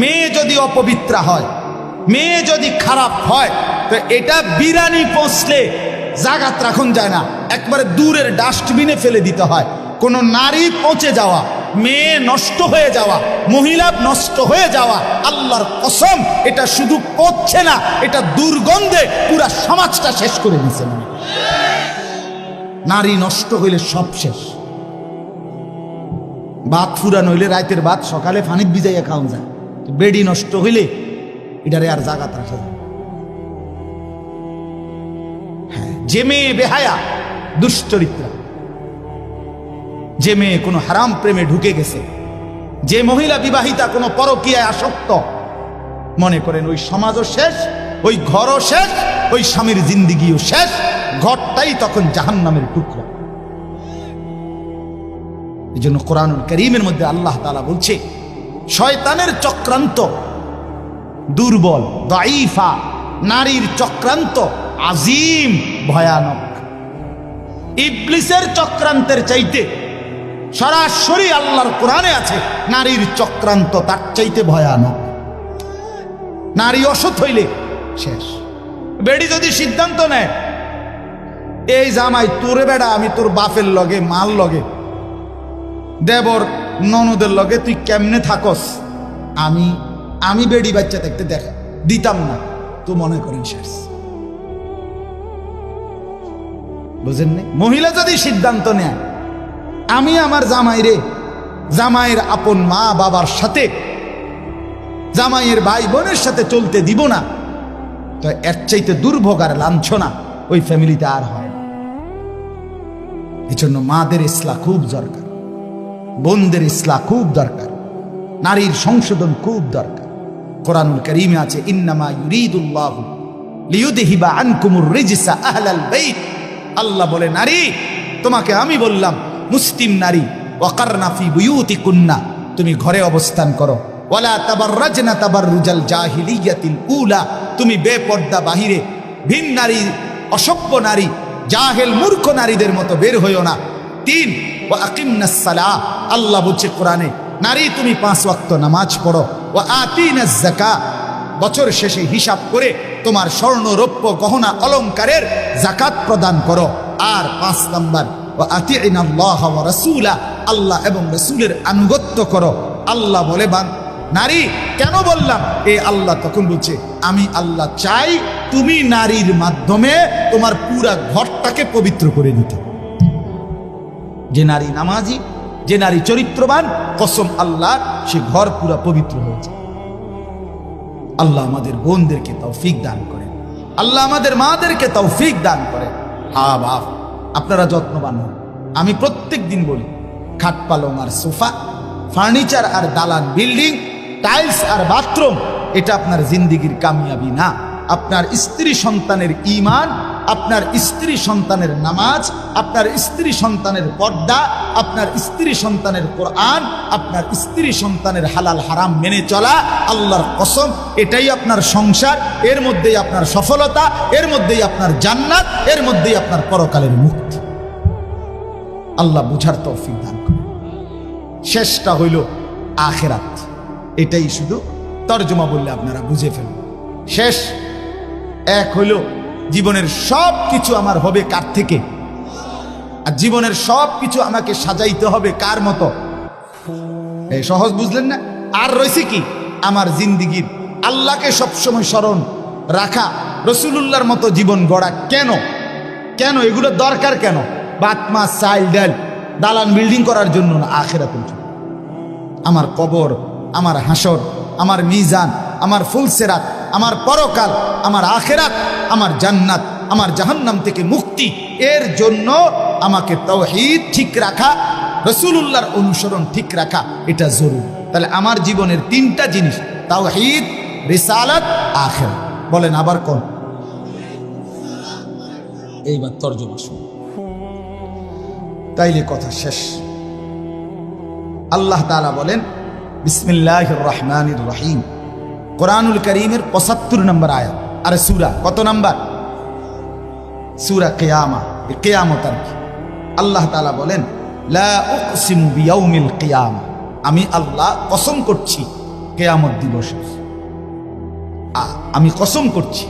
মেয়ে যদি অপবিত্রা হয়, মেয়ে যদি খারাপ হয়, তো এটা বিরানি পৌঁছলে জাগাত রাখুন যায় না। একবারে দূরের ডাস্টবিনে ফেলে দিতে হয়। কোনো নারী পচে যাওয়া, মেয়ে নষ্ট হয়ে যাওয়া, মহিলা নষ্ট হয়ে যাওয়া, আল্লাহর কসম, এটা শুধু পচছে না, এটা দুর্গন্ধে পুরা সমাজটা শেষ করে দিচ্ছে নারী নষ্ট হইলে সব শেষ। ভাত ফুরান হইলে রাতের ভাত সকালে ফানিত ভিজাইয়া খাওয়া যায়। বেডি নষ্ট হইলে এটারে আর জাগাত রাখা যায় হ্যাঁ, যে মেয়ে বেহায়া দুশ্চরিত্রা যে মেয়ে কোনো হারাম প্রেমে ঢুকে গেছে যে মহিলা বিবাহিতা কোনো পরকীয়ায় আসক্ত মনে করেন ওই সমাজও শেষ ওই ঘরও শেষ ওই স্বামীর জিন্দিগিও শেষ ঘরটাই তখন জাহান্নামের টুকরা। এই জন্য কোরআনুল করিমের মধ্যে আল্লাহ তালা বলছে শয়তানের চক্রান্ত। দুর্বল দাইফা নারীর চক্রান্ত, আজিম, ভয়ানক। ইবলিসের চক্রান্তের চাইতে সরাসরি আল্লাহর কোরআনে আছে, নারীর চক্রান্ত তার চাইতে ভয়ানক। নারী অসৎ হইলে শেষ। বেডি যদি সিদ্ধান্ত নেয়, এই জামাই, তোরে বেড়া, আমি তোর বাপের লগে মাল লগে দেবর ননদের লগে তুই কেমনে থাকস? আমি আমি বেডি বাচ্চা দেখতে দেখা, দিতাম না। তো মনে করেন শেষ। বুঝেন? মহিলা যদি সিদ্ধান্ত নেয়, আমি আমার জামাইরে, জামাইয়ের আপন মা বাবার সাথে, জামাইয়ের ভাই বোনের সাথে চলতে দিব না, তো এর চাইতে দুর্ভোগ আর লাঞ্ছনা ওই ফ্যামিলিতে আর হয় না। এই জন্য মাদের ইসলা খুব দরকার। বোনদের ইসলা খুব দরকার। নারীর সংশোধন খুব দরকার। কোরআনুল করিমে আছে আল্লাহ বলে, নারী, তোমাকে আমি বললাম, মুসলিম নারী, ওয়াকারনা ফি বুয়ুতিকুন্না, তুমি ঘরে অবস্থান করো। ওয়ালা তাবাররাজনা তাবাররুজাল জাহিলিয়াতিল উলা, তুমি বেপর্দা বাহিরে, ভিন নারী, অসভ্য নারী, জাহেল মূর্খ নারীদের মতো বের হইও না। তিন ও আকিমনাস সালাহ। আল্লাহ বলছে কোরআনে, নারী তুমি পাঁচ ওয়াক্ত নামাজ পড়ো ও আতিনাজ যাকা বছর শেষে হিসাব করে তোমার স্বর্ণ রৌপ্য গহনা অলংকারের জাকাত প্রদান করো। আর পাঁচ নাম্বার ও আল্লাহ রসুলা আল্লাহ এবং রসুলের আনুগত্য করো। আল্লাহ বলে বান, নারী, কেন বললাম? এ আল্লাহ তখন বলছে, আমি আল্লাহ চাই তুমি নারীর মাধ্যমে তোমার পুরা ঘরটাকে পবিত্র করে দিতে। যে নারী নামাজি, যে নারী চরিত্রবান, কসম আল্লাহ, সে ঘর পুরা পবিত্র হয়েছে। আল্লাহ আমাদের বোনদেরকে তৌফিক দান করেন। আল্লাহ আমাদের মাদেরকে তৌফিক দান করেন। হা, বাপ, আপনারা যত্নবান হন। আমি প্রত্যেক দিন বলি, খাট পালং আর সোফা, ফার্নিচার আর দালান বিল্ডিং, টাইলস আর বাথরুম, এটা আপনার জিন্দিগির কামিয়াবি না। আপনার স্ত্রী সন্তানের ইমান আপনার স্ত্রী সন্তানের নামাজ, আপনার স্ত্রী সন্তানের পর্দা, আপনার স্ত্রী সন্তানের কোরআন, আপনার স্ত্রী সন্তানের হালাল হারাম মেনে চলা আল্লাহর কসম, এটাই আপনার সংসার, এর মধ্যেই আপনার সফলতা, এর মধ্যেই আপনার জান্নাত, এর মধ্যেই আপনার পরকালের মুক্তি। আল্লাহ বুঝার তৌফিক দান করে শেষটা হইল আখেরাত। এটাই শুধু তর্জমা বললে আপনারা বুঝে ফেলুন। শেষ, এক হইল জীবনের সব কিছু আমার হবে কার থেকে? আর জীবনের সব কিছু আমাকে সাজাইতে হবে কার মতো? এই সহজ বুঝলেন না? আর রয়েছে কি? আমার জিন্দিগির আল্লাহকে সবসময় স্মরণ রাখা, রসুলুল্লাহর মতো জীবন গড়া কেন? কেন? এগুলো দরকার কেন? বাতমা চাইল ডাল, দালান বিল্ডিং করার জন্য না আখেরাতের জন্য? আমার কবর, আমার হাসর, আমার মিজান, আমার ফুলসেরাত আমার পরকাল, আমার আখেরাত, আমার জান্নাত, আমার জাহান্নাম থেকে মুক্তি। এর জন্য আমাকে তৌহিদ ঠিক রাখা, রসুলুল্লাহর অনুসরণ ঠিক রাখা, এটা জরুরি। তাহলে আমার জীবনের তিনটা জিনিস, তাওহিদ, রিসালাত আখের বলেন আবার কোন? এইবার তর্জমা শুনুন। তাইলে কথা শেষ। আল্লাহ তালা বলেন বিসমিল্লাহ রহমান রহিম। কোরআনুল করিমের পঁচাত্তর নম্বর আয়াত। আরে সুরা, কত নম্বর? সুরা কেয়ামা কেয়ামত আর কি। আল্লাহ তালা বলেন কিয়ামা। আমি আল্লাহ কসম করছি কেয়ামত দিবসে। আমি কসম করছি,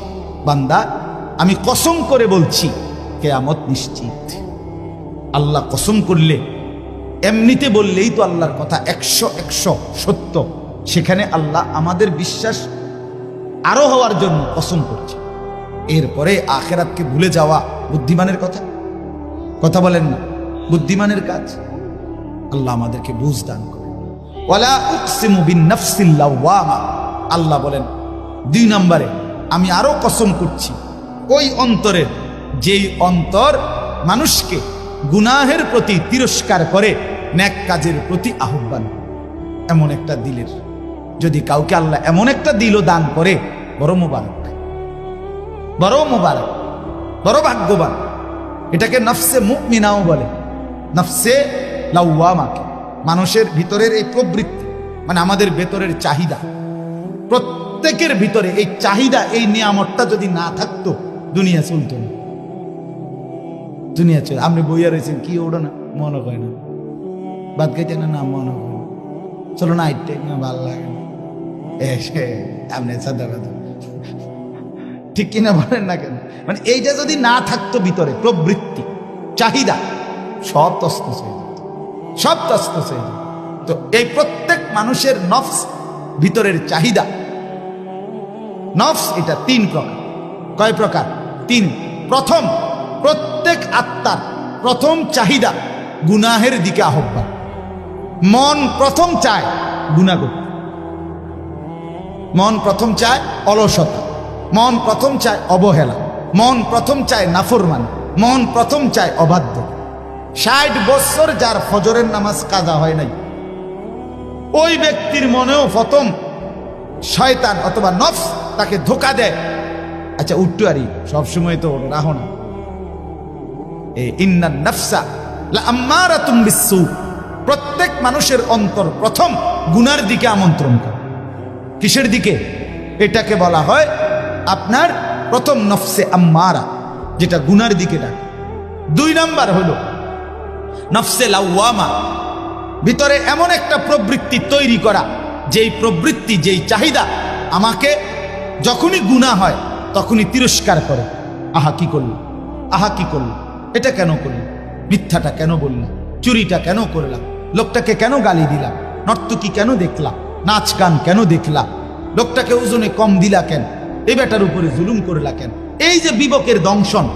বান্দা, আমি কসম করে বলছি, কেয়ামত নিশ্চিত। আল্লাহ কসম করলে, এমনিতে বললেই তো আল্লাহর কথা একশো একশো সত্য। সেখানে আল্লাহ আমাদের বিশ্বাস আরও হওয়ার জন্য কসম করছে। এরপরে আখেরাতকে ভুলে যাওয়া বুদ্ধিমানের কথা? কথা বলেন না, বুদ্ধিমানের কাজ? আল্লাহ আমাদেরকে বুঝ দান করে। ওয়ালা উকসিমু বিন আল্লাহ বলেন, দুই নম্বরে আমি আরও কসম করছি, ওই অন্তরের যেই অন্তর মানুষকে গুনাহের প্রতি তিরস্কার করে, ন্যাক কাজের প্রতি আহ্বান। এমন একটা দিলের যদি কাউকে আল্লাহ এমন একটা দিলও দান করে, বড় মোবারক। বড় মোবারক, বড় ভাগ্যবান। এটাকে নফসে মুমিনাও বলে। নফসে লাউয়ামাকে মানুষের ভিতরের এই প্রবৃত্তি মানে আমাদের ভেতরের চাহিদা। প্রত্যেকের ভিতরে এই চাহিদা, এই নিয়ামতটা যদি না থাকতো, দুনিয়া চলতো না। দুনিয়া চল, আপনি বইয়া রয়েছেন, কি ওড়ো না, মনে হয় না। বাদ খাইতে না মনে হয় না। চলো না আইটে ভালো লাগে না। আপনি সাদা ঠিক কিনা বলেন না কেন? মানে এইটা যদি না থাকতো ভিতরে, প্রবৃত্তি, চাহিদা, সব যেত। সব যেত। তো এই প্রত্যেক মানুষের নফস ভিতরের চাহিদা। নফস এটা তিন প্রকার। কয় প্রকার? তিন। প্রথম, প্রত্যেক আত্মার প্রথম চাহিদা গুনাহের দিকে আহ্বান। মন প্রথম চায় গুণা করতে মন প্রথম চায় অলসতা। মন প্রথম চায় অবহেলা। মন প্রথম চায় নাফরমান। মন প্রথম চায় অবাধ্য। ষাট বছর যার ফজরের নামাজ কাজা হয় নাই, ওই ব্যক্তির মনেও প্রথম শয়তান অথবা নফস তাকে ধোকা দেয়। আচ্ছা উঠটু আরি, সবসময় তো রাহো না। প্রত্যেক মানুষের অন্তর প্রথম গুনার দিকে আমন্ত্রণ করে। কিসের দিকে? এটাকে বলা হয় আপনার প্রথম নফসে আম্মারা, যেটা গুনার দিকে ডাকে। দুই নাম্বার হলো নফসে লাউয়ামা ভিতরে এমন একটা প্রবৃত্তি তৈরি করা, যেই প্রবৃত্তি, যেই চাহিদা আমাকে যখনই গুণা হয়, তখনই তিরস্কার করে। আহা, কি করল? আহা, কি করল? এটা কেন করল? মিথ্যাটা কেন বললাম চুরিটা কেন করলাম? লোকটাকে কেন গালি দিলাম? নর্তকী কেন দেখলাম? নাচ গান কেন দেখলাম লোকটাকে ওজনে কম দিলা কেন? এ বেটার উপরে জুলুম করলা কেন? এই যে বিবেকের দংশন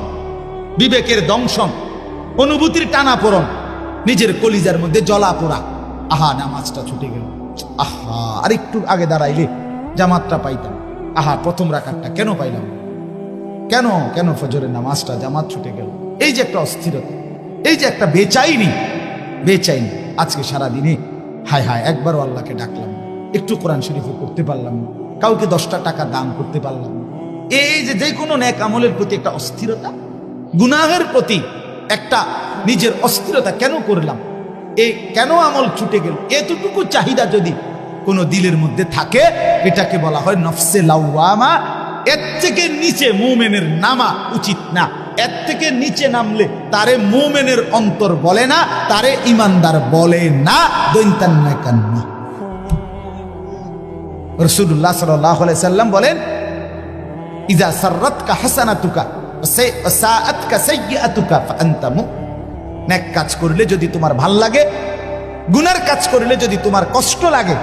বিবেকের দংশন, অনুভূতির টানা পড়ন নিজের কলিজার মধ্যে জলা পোড়া। আহা, নামাজটা ছুটে গেল। আহা আর একটু আগে দাঁড়াইলে জামাতটা পাইতাম। আহা, প্রথম রাখারটা কেন পাইলাম? কেন কেন ফজরের নামাজটা জামাত ছুটে গেল? এই যে একটা অস্থিরতা, এই যে একটা বেচাইনি বেচাইনি। আজকে সারা দিনে হায় হায় একবারও আল্লাহকে ডাকলাম। একটু কোরআন শরীফও করতে পারলাম না। কাউকে দশটা টাকা দান করতে পারলাম না। এই যে যে কোনো ন্যাক আমলের প্রতি একটা অস্থিরতা, গুনাহের প্রতি একটা নিজের অস্থিরতা কেন করলাম? এই কেন আমল ছুটে গেল? এতটুকু চাহিদা যদি কোনো দিলের মধ্যে থাকে, এটাকে বলা হয় নফসে লাউয়ামা এর থেকে নিচে মোমেনের নামা উচিত না। এর থেকে নিচে নামলে তারে মোমেনের অন্তর বলে না, তারে ইমানদার বলে না। দৈন্তান্না কান্না রসুল্লাহ সাল্লাহ সাল্লাম বলেন ইজা সাআতকা সাইয়্যাতুকা ফাআনতা মুমিন নেক কাজ করলে যদি তোমার ভালো লাগে, গুনার কাজ করলে যদি তোমার কষ্ট লাগে,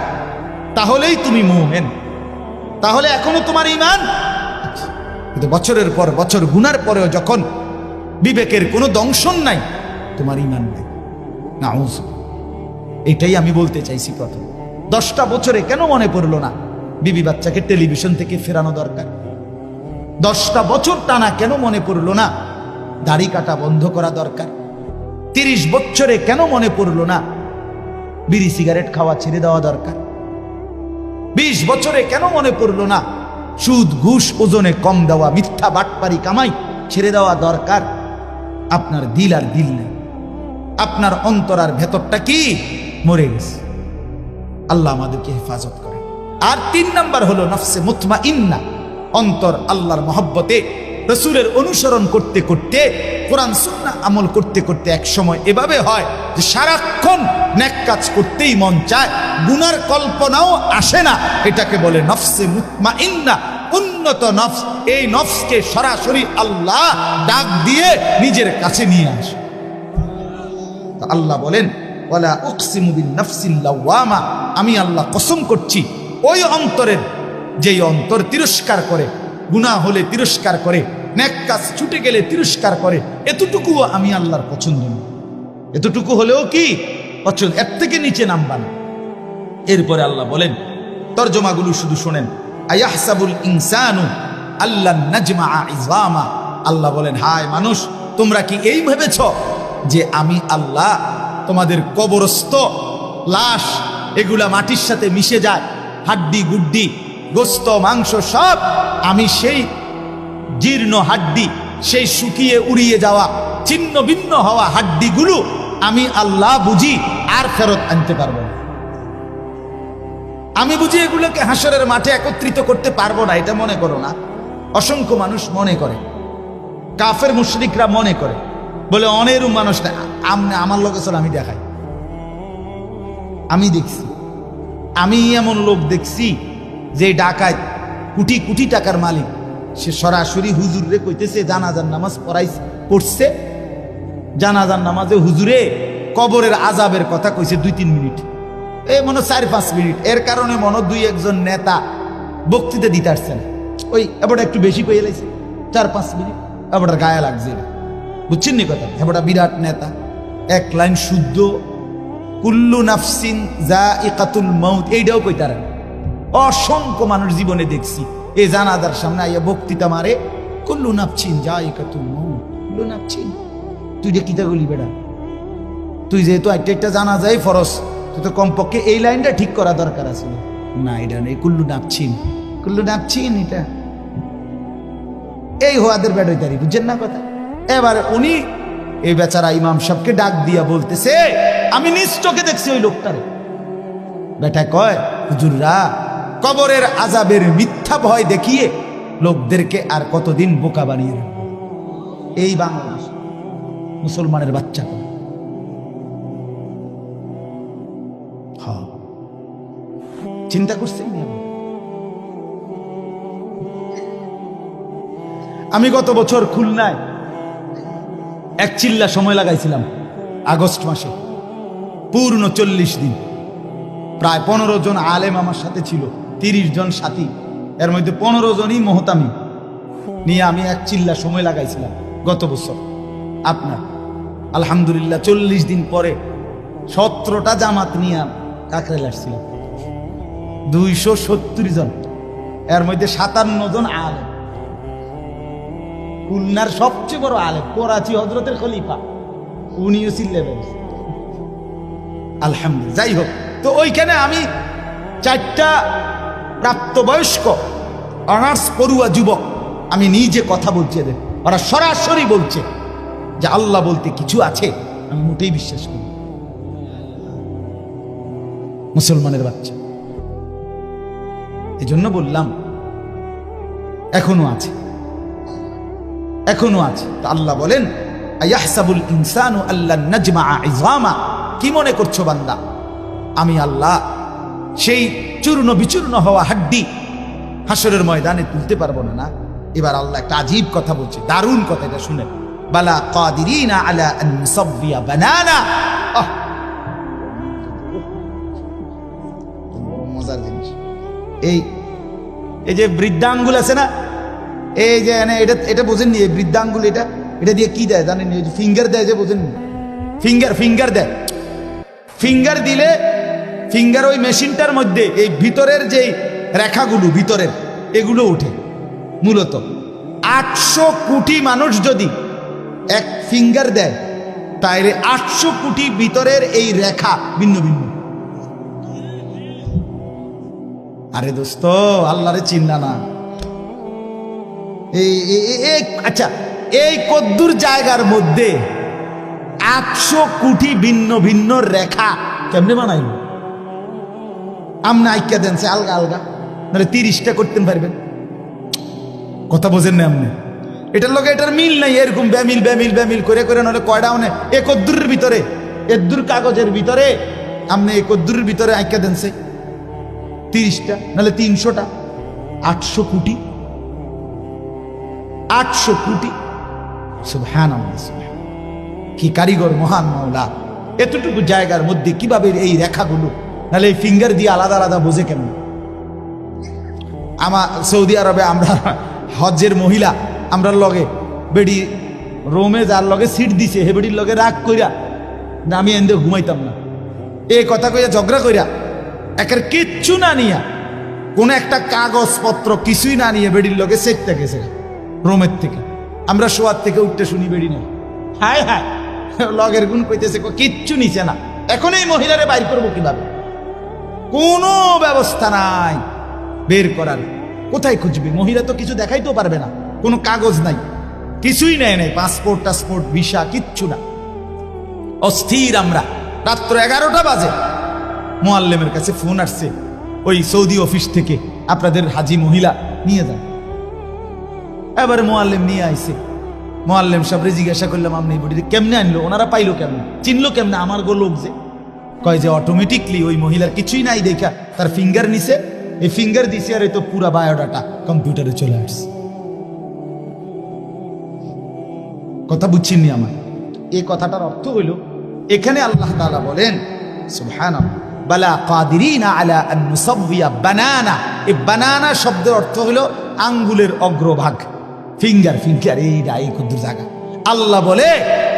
তাহলেই তুমি মুমিন। তাহলে এখনও তোমার ইমান কিন্তু বছরের পর বছর, গুনার পরেও যখন বিবেকের কোনো দংশন নাই, তোমার ইমান নাই। না এটাই আমি বলতে চাইছি প্রথম। দশটা বছরে কেন মনে পড়ল না? বিবি বাচ্চাকে টেলিভিশন থেকে ফেরানো দরকার। দশটা বছর টানা কেন মনে পড়ল না? দাড়ি কাটা বন্ধ করা দরকার। তিরিশ বছরে কেন মনে পড়ল না? বিড়ি সিগারেট খাওয়া ছেড়ে দেওয়া দরকার। বিশ বছরে কেন মনে পড়ল না? সুদ, ঘুষ, ওজনে কম দেওয়া, মিথ্যা বাটপারি কামাই ছেড়ে দেওয়া দরকার। আপনার দিল আর দিল নেই। আপনার অন্তরার ভেতরটা কি? মরে গেছে। আল্লাহ আমাদেরকে হেফাজত আর তিন নাম্বার হলো নফসে মুতমা ইন্না অন্তর আল্লাহর মহব্বতে। রসুলের অনুসরণ করতে করতে, কোরআন সুন্না আমল করতে করতে এক সময় এভাবে হয় যে সারাক্ষণ ন্যাক কাজ করতেই মন চায়, গুনার কল্পনাও আসে না। এটাকে বলে নফসে মুতমা ইন্না উন্নত নফস। এই নফসকে সরাসরি আল্লাহ ডাক দিয়ে নিজের কাছে নিয়ে আসে। আল্লাহ বলেন আমি আল্লাহ কসম করছি ওই অন্তরের যেই অন্তর তিরস্কার করে গুনাহ হলে তিরস্কার করে, ন্যাক কাজ ছুটে গেলে তিরস্কার করে, এতটুকুও আমি আল্লাহর পছন্দ না এতটুকু হলেও কি? পছন্দ এর থেকে নিচে নামবা না। এরপরে আল্লাহ বলেন, তর্জমাগুলো শুধু শোনেন, আয়াহসাবুল ইনসানু আল্লাহ নাজমা ইজলামা আল্লাহ বলেন, হায় মানুষ, তোমরা কি এই ভেবেছ যে আমি আল্লাহ, তোমাদের কবরস্থ, লাশ, এগুলা মাটির সাথে মিশে যায়? হাড্ডি গুড্ডি, গোস্ত, মাংস সব আমি সেই জীর্ণ হাড্ডি, সেই শুকিয়ে উড়িয়ে যাওয়া, ছিন্ন ভিন্ন হওয়া হাড্ডিগুলো আমি আল্লাহ বুঝি আর ফেরত আনতে পারব না। আমি বুঝি এগুলোকে হাসরের মাঠে একত্রিত করতে পারব না, এটা মনে করো না। অসংখ্য মানুষ মনে করে। কাফের মুশরিকরা মনে করে। বলে অনেরও মানুষ আমার লোক আমি দেখাই। আমি দেখছি। আমি এমন লোক দেখছি যে ডাকায় কোটি কোটি টাকার মালিক। সে সরাসরি হুজুরে কইতেছে, জানাজার নামাজ পড়াই পড়ছে। জানাজার নামাজে হুজুরে কবরের আজাবের কথা কইছে দুই তিন মিনিট। এই মনে চার পাঁচ মিনিট। এর কারণে মনে দুই একজন নেতা বক্তৃতা দিতে আসছে না। ওই এবারটা একটু বেশি কয়ে লাইছে। চার পাঁচ মিনিট। এবারটা গায়ে লাগছে বুঝছেন নি কথা? এবারটা বিরাট নেতা। এক লাইন শুদ্ধ কুল্লু নাফসিন যা ইকাতুল মৌত এইটাও কইতারা অসংখ্য মানুষ জীবনে দেখছি এই জানাদার সামনে আইয়া বক্তৃতা মারে, কুল্লু নাফছিন যা ইকাতুল মৌত কুল্লু নাফছিন তুই যে কিতা গলি বেড়া তুই যেহেতু একটা একটা জানা যায় ফরস তুই তো কমপক্ষে এই লাইনটা ঠিক করা দরকার আছে। না, এটা নেই, কুল্লু নাপছিন কুল্লু নাপছিন এটা। এই হোয়াদের বেড হইতারি বুঝছেন না কথা? এবার উনি, এই বেচারা ইমাম সাহেবকে ডাক দিয়া বলতেছে আমি নিজ চোখে দেখছি ওই লোকটারে। বেটা কয়, হুজুররা, কবরের আজাবের মিথ্যা ভয় দেখিয়ে লোকদেরকে আর কতদিন বোকা বানিয়ে রাখবে? এই বাংলাদেশ মুসলমানের বাচ্চা। চিন্তা করছেন আমি গত বছর খুলনায় এক চিল্লা সময় লাগাইছিলাম, আগস্ট মাসে। পূর্ণ চল্লিশ দিন। প্রায় পনেরো জন আলেম আমার সাথে ছিল, তিরিশ জন সাথী। এর মধ্যে পনেরো জনই মহতামি। নিয়ে আমি এক চিল্লা সময় লাগাইছিলাম গত বছর। আপনার, আলহামদুলিল্লাহ চল্লিশ দিন পরে সতেরোটা জামাত নিয়ে কাকরেল আসছিলাম। দুইশো সত্তর জন, এর মধ্যে সাতান্ন জন আলেম। খুলনার সবচেয়ে বড় আলেম, করাচি হজরতের খলিফা, উনিও চিল্লেবেন আলহামদুলিল্লাহ। যাই হোক তো ওইখানে আমি চারটা প্রাপ্তবয়স্ক অনার্স পড়ুয়া যুবক আমি নিজে কথা বলছি এদের। ওরা সরাসরি বলছে যে আল্লাহ বলতে কিছু আছে, আমি মোটেই বিশ্বাস করি মুসলমানের বাচ্চা। এই জন্য বললাম, এখনও আছে। এখনও আছে। তা আল্লাহ বলেন আল্লাহ নাজমা ইজামা কি মনে করছ বান্দা? আমি আল্লাহ, সেই চূর্ণ বিচূর্ণ হওয়া হাড্ডি হাসরের ময়দানে তুলতে পারব না না? এবার আল্লাহ একটা আজীব কথা বলছে, দারুণ কথা এটা শুনে। বালা আলা বানানা। মজার জিনিস। এই এই যে বৃদ্ধাঙ্গুল আছে না? এই যে এটা এটা বোঝেননি, এই বৃদ্ধাঙ্গুল এটা? এটা দিয়ে কি দেয় জানেন ফিঙ্গার দেয় যে বোঝেননি? ফিঙ্গার ফিঙ্গার দেয়। ফিঙ্গার দিলে ফিঙ্গার ওই মেশিনটার মধ্যে, এই ভিতরের যেই রেখাগুলো, ভিতরের, এগুলো উঠে মূলত। আটশো কোটি মানুষ যদি এক ফিঙ্গার দেয় তাইলে আটশো কোটি ভিতরের এই রেখা ভিন্ন ভিন্ন। আরে দোস্ত, আল্লাহরে চিন্তা না। এই আচ্ছা এই কদ্দুর জায়গার মধ্যে আটশো কোটি ভিন্ন ভিন্ন রেখা। কেমনে বানাইল আমনা আইকা দেন, সে আলগা আলগা। নাহলে তিরিশটা করতে পারবেন। কথা বোঝেন না আপনি? এটার লগে এটার মিল নাই, এরকম ব্যামিল ব্যামিল ব্যামিল করে করে নলে কয়টা মানে একদ্দুরের ভিতরে এদ্দুর কাগজের ভিতরে। আপনি একদ্দুরের ভিতরে আঁকা দেন সে। তিরিশটা, নাহলে তিনশোটা। আটশো কোটি। আটশো কোটি। হ্যাঁ সুবহান কি কারিগর মহান মাওলা? এতটুকু জায়গার মধ্যে কীভাবে এই রেখাগুলো? নাহলে এই ফিঙ্গার দিয়ে আলাদা আলাদা বোঝে কেমন? আমার সৌদি আরবে আমরা হজ্জের মহিলা, আমরা লগে বেডি রোমে যার লগে সিট দিছে, হে বেডির লগে রাগ কইরা, না আমি এন্দে ঘুমাইতাম না। এ কথা কইয়া ঝগড়া কইরা, একের কিচ্ছু না নিয়া, কোন একটা কাগজপত্র কিছুই না নিয়ে বেডির লগে সেটতে গেছে, রোমের থেকে। আমরা শোয়ার থেকে উঠতে শুনি বেডি না হায় হায়! লগের গুণ কইতেছে কিচ্ছু নিছে না। এখন এই মহিলারে বাইর করব কীভাবে? কোনো ব্যবস্থা নাই বের করার। কোথায় খুঁজবে? মহিলা তো কিছু দেখাইতেও পারবে না। কোনো কাগজ নাই। কিছুই নেয় নাই। পাসপোর্ট, টাসপোর্ট, ভিসা, কিচ্ছু না। অস্থির আমরা। রাত্র এগারোটা বাজে। মোয়াল্লেমের কাছে ফোন আসছে। ওই সৌদি অফিস থেকে আপনাদের হাজি মহিলা নিয়ে যান। এবারে মোয়াল্লেম নিয়ে আইছে। মোয়াল্লেম সাহেবরে জিজ্ঞাসা করলাম, আপনি বডি কেমনে আনলো? ওনারা পাইলো কেমন? চিনলো কেমনে? আমার গো লোক যে। কয় যে অটোমেটিকলি ওই মহিলার কিছুই নাই দেখা। তার ফিঙ্গার নিছে। এই ফিঙ্গার দিছে আর তো পুরা বায়োডাটা কম্পিউটারে চলে আসছে। কথা বুঝছেননি আমার? এই কথাটার অর্থ হইল, এখানে আল্লাহ তাআলা বলেন, সুবহানাল্লাহ, বালা কাদিরিনা আলা আন বানানা। এই বানানা শব্দের অর্থ হলো আঙ্গুলের অগ্রভাগ। ফিঙ্গার ফিঙ্গার এই ক্ষুদ্র জায়গা আল্লাহ বলে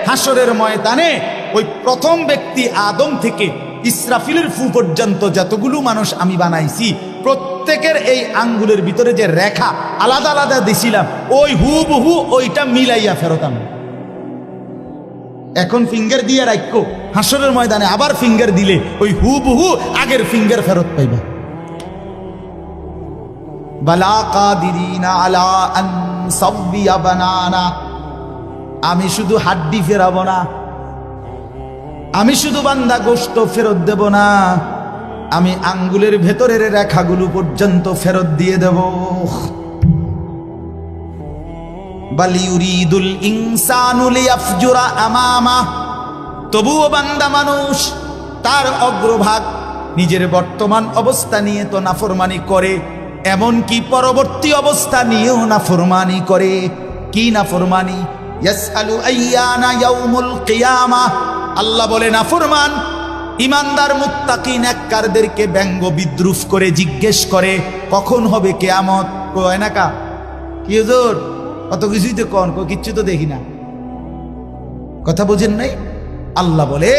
হাসরের ময়দানে ওই প্রথম ব্যক্তি আদম থেকে ইসরাফিলের ফু পর্যন্ত যতগুলো মানুষ আমি বানাইছি, প্রত্যেকের এই আঙ্গুলের ভিতরে যে রেখা আলাদা আলাদা দিছিলাম, ওই হুবহু ওইটা মিলাইয়া ফেরত আমি এখন ফিঙ্গার দিয়ে রাখো হাসরের ময়দানে আবার ফিঙ্গার দিলে ওই হুবহু আগের ফিঙ্গার ফেরত পাইবা। বালা কাদিরিনা আলা আন আমি শুধু হাড্ডি ফেরাবো না। আমি শুধু বান্দা গোস্ত ফেরত দেব না। আমি আঙ্গুলের ভেতরের রেখাগুলো পর্যন্ত ফেরত দিয়ে দেব। তার অগ্রভাগ নিজের বর্তমান অবস্থা নিয়ে তো নাফরমানি করে। এমন কি পরবর্তী অবস্থা নিয়েও নাফরমানি করে। কি ইয়াউমুল কিয়ামা। আল্লাহ বলে, নাফরমান, ইমানদার মুত্তাকিন এককারদেরকে ব্যঙ্গ বিদ্রুপ করে জিজ্ঞেস করে, কখন হবে কেয়ামত? কয় না কা হুজুর? কত কিছুই তো কন কিচ্ছু তো দেখি না। কথা বুঝেন নাই? আল্লাহ বলে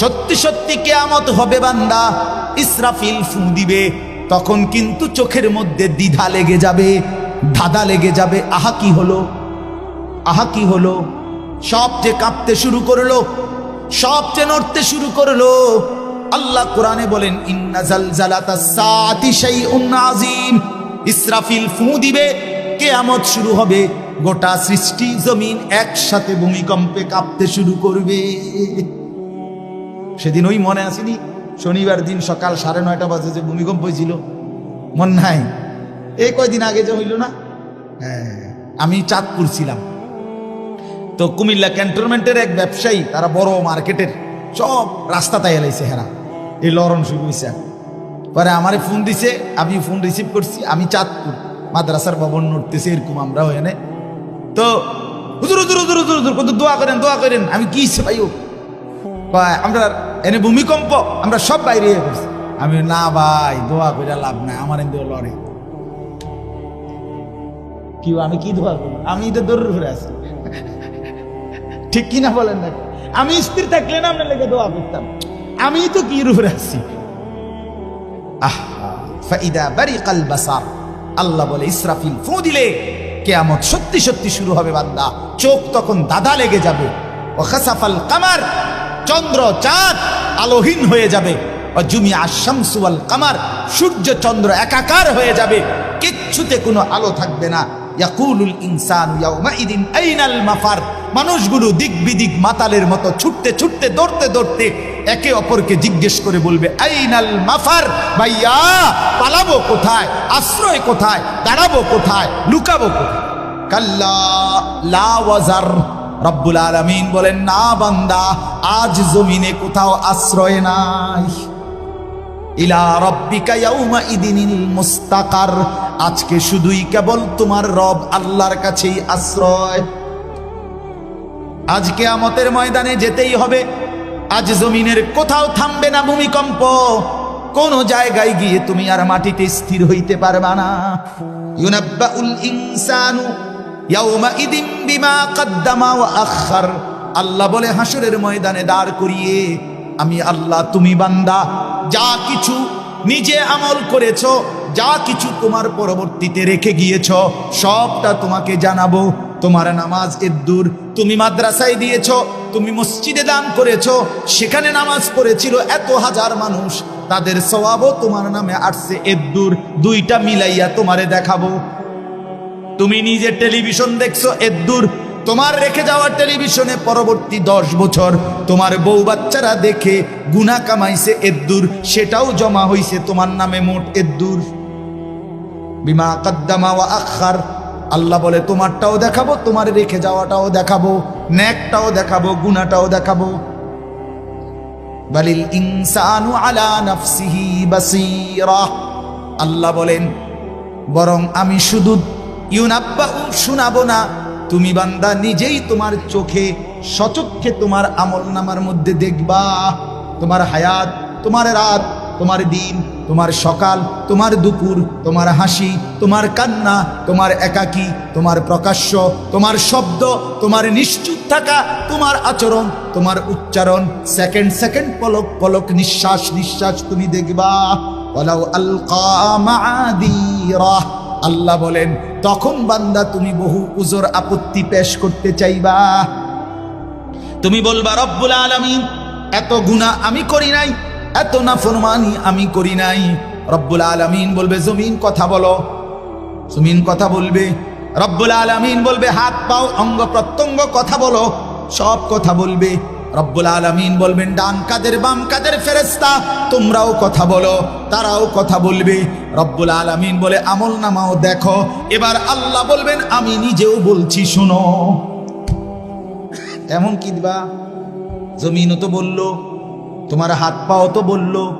সত্যি সত্যি কেয়ামত হবে বান্দা। ইসরাফিল ফু দিবে, তখন কিন্তু চোখের মধ্যে দ্বিধা লেগে যাবে, ধাঁধা লেগে যাবে। আহা কি হলো? আহা কি হলো? সব যে কাঁপতে শুরু করল, সব যে নড়তে শুরু করল, আল্লাহ কোরআনে বলেন ইসরাফিল ফু দিবে, কেয়ামত শুরু হবে। গোটা সৃষ্টি জমিন একসাথে ভূমিকম্পে কাঁপতে শুরু করবে। সেদিন ওই মনে আসেনি? শনিবার দিন সকাল সাড়ে নয়টা বাজে যে ভূমিকম্প হয়েছিল। মন নাই। এই কয়দিন আগে যে হইল না? হ্যাঁ আমি চাঁদপুর ছিলাম। তো কুমিল্লা ক্যান্টনমেন্টের এক ব্যবসায়ী, তারা বড় মার্কেটের সব রাস্তা তাই এলাইছে হেরা। এই লরণ শুরু হয়েছে পরে আমারে ফোন দিছে আমি ফোন রিসিভ করছি, আমি চাঁদপুর মাদ্রাসার ভবন নড়তেছে, এরকম আমরাও এনে তো হুজুর হুজুর হুজুর হুজুর হুজুর কত দোয়া করেন দোয়া করেন। আমি কি ভাইও আমরা এনে ভূমিকম্প, আমরা সব বাইরে গেছি। আমি না ভাই, দোয়া করে লাভ নাই, আমার এনে লড়ে। কি আমি কি দোয়া করব? আমি এটা দৌড়ের ঘুরে ঠিক কিনা বলেন না আমি স্থির থাকলে না আপনার লেগে দোয়া করতাম। আমি তো কি রুফে আছি? আহা, ফাইদা বারিকাল বাসার। আল্লাহ বলে, ইসরাফিল ফু দিলে, কেয়ামত সত্যি সত্যি শুরু হবে বান্দা। চোখ তখন দাদা লেগে যাবে। ও খাসাফাল কামার। চন্দ্র চাঁদ আলোহীন হয়ে যাবে। জুমি আশামসুয়াল কামার, সূর্য চন্দ্র একাকার হয়ে যাবে। কিচ্ছুতে কোনো আলো থাকবে না। ইয়াকুলুল ইনসান ইয়াউমাইদিন আইনাল মাফার। মানুষগুলো দিক বিদিক মাতালের মতো ছুটতে ছুটতে দৌড়তে দৌড়তে একে অপরকে জিজ্ঞেস করে বলবে, আইনাল মাফার, ভাইয়া, পালাবো কোথায়? আশ্রয় কোথায়? দাঁড়াবো কোথায়? লুকাবো কোথায়? কাল্লা, লা ওয়াজার। রব্বুল আলামিন বলেন, না বান্দা, আজ জমিনে কোথাও আশ্রয় নাই। ইলা রব্বিকা ইয়াউমা ইদিনিল মুস্তাকার, আজকে শুধুই কেবল তোমার রব আল্লাহর কাছেই আশ্রয়। আজকে আমতের ময়দানে যেতেই হবে, আজ জমিনের কোথাও থামবে না ভূমিকম্প। কোন জায়গায় গিয়ে তুমি আর মাটিতে স্থির হইতে পারবা না। ইউনাব্বাউল ইনসানু আল্লাহ বলে হাসরের ময়দানে দাঁড় করিয়ে আমি আল্লাহ, তুমি বান্দা, যা কিছু নিজে আমল করেছ, যা কিছু তোমার পরবর্তীতে রেখে গিয়েছ, সবটা তোমাকে জানাব। তোমার নামাজ এদ্দুর, তুমি মাদ্রাসায় দিয়েছ, তুমি মসজিদে দান করেছ, সেখানে নামাজ পড়েছিল এত হাজার মানুষ, তাদের সওয়াবও তোমার নামে আসছে এদ্দুর, দুইটা মিলাইয়া তোমারে দেখাবো। তুমি নিজে টেলিভিশন দেখছ এদ্দুর তোমার রেখে যাওয়া টেলিভিশনে পরবর্তী দশ বছর তোমার বউ বাচ্চারা দেখে গুনা কামাইছে এদ্দুর সেটাও জমা হইছে, তোমার নামে মোট এদ্দুর বিমা কাদ্দামা ওয়া আখার আল্লাহ বলে, তোমারটাও দেখাবো, তোমার রেখে যাওয়াটাও দেখাবো, ন্যাকটাও দেখাবো গুনাটাও দেখাবো। বালিল ইনসানু আলা নাফসিহি বাসীরা। আল্লাহ বলেন, বরং আমি শুধু ইউনাব্বা শোনাবো না। তুমি বান্দা, নিজেই তোমার চোখে সচক্ষে তোমার আমল নামার মধ্যে দেখবা। তোমার হায়াত, তোমার রাত, তোমার দিন, তোমার সকাল, তোমার দুপুর, তোমার হাসি, তোমার কান্না, তোমার একাকী, তোমার প্রকাশ্য, তোমার শব্দ, তোমার নিশ্চুপ থাকা, তোমার আচরণ, তোমার উচ্চারণ, সেকেন্ড সেকেন্ড পলক পলক, নিঃশ্বাস নিঃশ্বাস তুমি দেখবা। ওয়ালাউ আলকা আল্লাহ বলেন, তখন বান্দা তুমি বহু উজোর আপত্তি পেশ করতে চাইবা। তুমি বলবা, রব্বুল আলামিন, এত গুনাহ আমি করি নাই, এত নাফরমানি আমি করি নাই। রব্বুল আলামিন বলবে, জমিন কথা বলো। জমিন কথা বলবে, রব্বুল আলামিন বলবে, হাত পাও, অঙ্গ প্রত্যঙ্গ কথা বলো। সব কথা বলবে। রব্বুল আলামিন বলবেন, ডান কাদের, বাম কাদের ফেরেস্তা তোমরাও কথা বলো, তারাও কথা বলবে। রব্বুল আলামিন বলে, আমল নামাও দেখো। এবার আল্লাহ বলবেন, আমি নিজেও বলছি, শোনো। এমন কি দিবা? জমিনও তো বলল, তোমার হাত পাও তো বলল,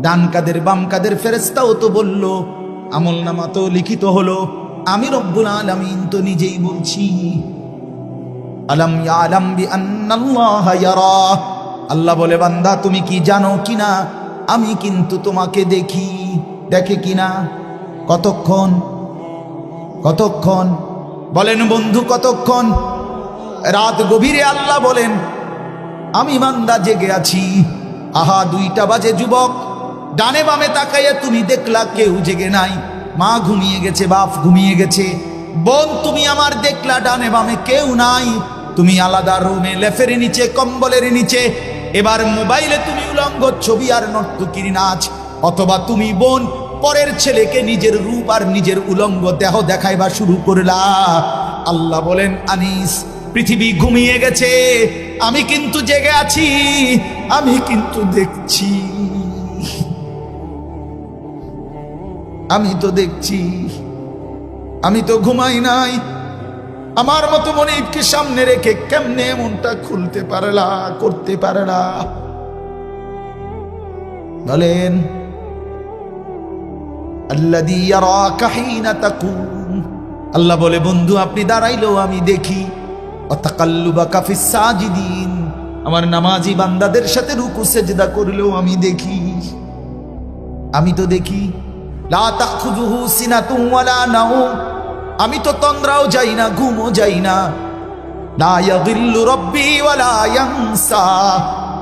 ডান কাদের, বাম কাদের ফেরেস্তাও তো বলল, আমল নামা তো লিখিত হলো। আমি রব্বুল আলামিন তো নিজেই বলছি। আলম আল্লাহ বলে, বান্দা, তুমি কি জানো কিনা? আমি কিন্তু তোমাকে দেখি। দেখে কিনা? কতক্ষণ? কতক্ষণ? বলেন বন্ধু, কতক্ষণ? রাত গভীরে আল্লাহ বলেন, আমি বান্দা জেগে আছি। আহা, দুইটা বাজে যুবক। ডানে বামে তাকাইয়া তুমি দেখলা কেউ জেগে নাই। মা ঘুমিয়ে গেছে, বাপ ঘুমিয়ে গেছে। বোন, তুমি আমার দেখলা, ডানে বামে কেউ নাই। তুমি আলাদা রুমে লেফের নিচে, কম্বলের নিচে। এবার মোবাইলে তুমি উলঙ্গ ছবি আর নর্তকির নাচ। অথবা তুমি বোন, পরের ছেলেকে নিজের রূপ আর নিজের উলঙ্গ দেহ দেখাইবা শুরু করলা। আল্লাহ বলেন, আনিস, পৃথিবী ঘুমিয়ে গেছে। আমি কিন্তু জেগে আছি, আমি কিন্তু দেখছি। আমি তো দেখছি, আমি তো ঘুমাই নাই। আমার মতো মনিবকে সামনে রেখে কেমনে মনটা খুলতে পারলা করতে পারলা বলেন আল্লাহ বলে, বন্ধু, আপনি দাঁড়াইলেও আমি দেখি। আমার নামাজি বান্দাদের সাথে রুকু, সেজদা করলেও আমি দেখি। আমি তো দেখি, লা তাখুযুহু সিনাতুন ওয়ালা নাউম। আমি তো তন্দ্রাও যাই না, ঘুমও যাই না।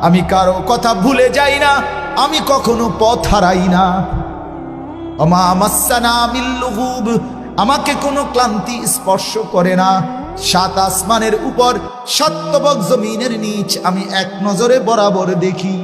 আমি কারও কথা ভুলে যাই না, আমি কখনো পথ হারাই না। আমাকে কোনো ক্লান্তি স্পর্শ করে না। সাত আসমানের উপর সত্যবক জমিনের নিচ আমি এক নজরে বরাবর দেখি।